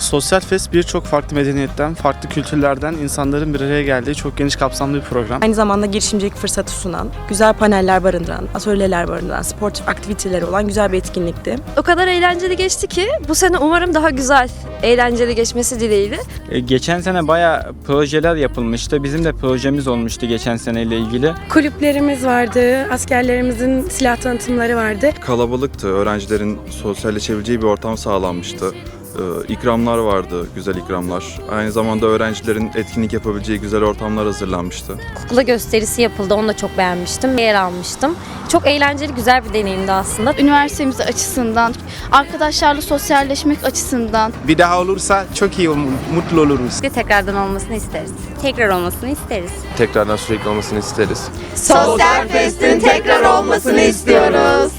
Sosyal Fest birçok farklı medeniyetten, farklı kültürlerden insanların bir araya geldiği çok geniş kapsamlı bir program. Aynı zamanda girişimcilik fırsatı sunan, güzel paneller barındıran, atölyeler barındıran, sportif aktiviteleri olan güzel bir etkinlikti. O kadar eğlenceli geçti ki bu sene umarım daha güzel, eğlenceli geçmesi dileğiyle. E, Geçen sene bayağı projeler yapılmıştı. Bizim de projemiz olmuştu geçen seneyle ilgili. Kulüplerimiz vardı, askerlerimizin silah tanıtımları vardı. Kalabalıktı. Öğrencilerin sosyalleşebileceği bir ortam sağlanmıştı. Ee, ikramlar vardı, güzel ikramlar. Aynı zamanda öğrencilerin etkinlik yapabileceği güzel ortamlar hazırlanmıştı. kukla gösterisi yapıldı. Onu da çok beğenmiştim. Yer almıştım. Çok eğlenceli, güzel bir deneyimdi aslında. üniversitemiz açısından, arkadaşlarla sosyalleşmek açısından Bir daha olursa çok iyi, mutlu oluruz. Tekrardan olmasını isteriz. Tekrar olmasını isteriz. Tekrardan sürekli olmasını isteriz. Sosyal Fest'in tekrar olmasını istiyoruz.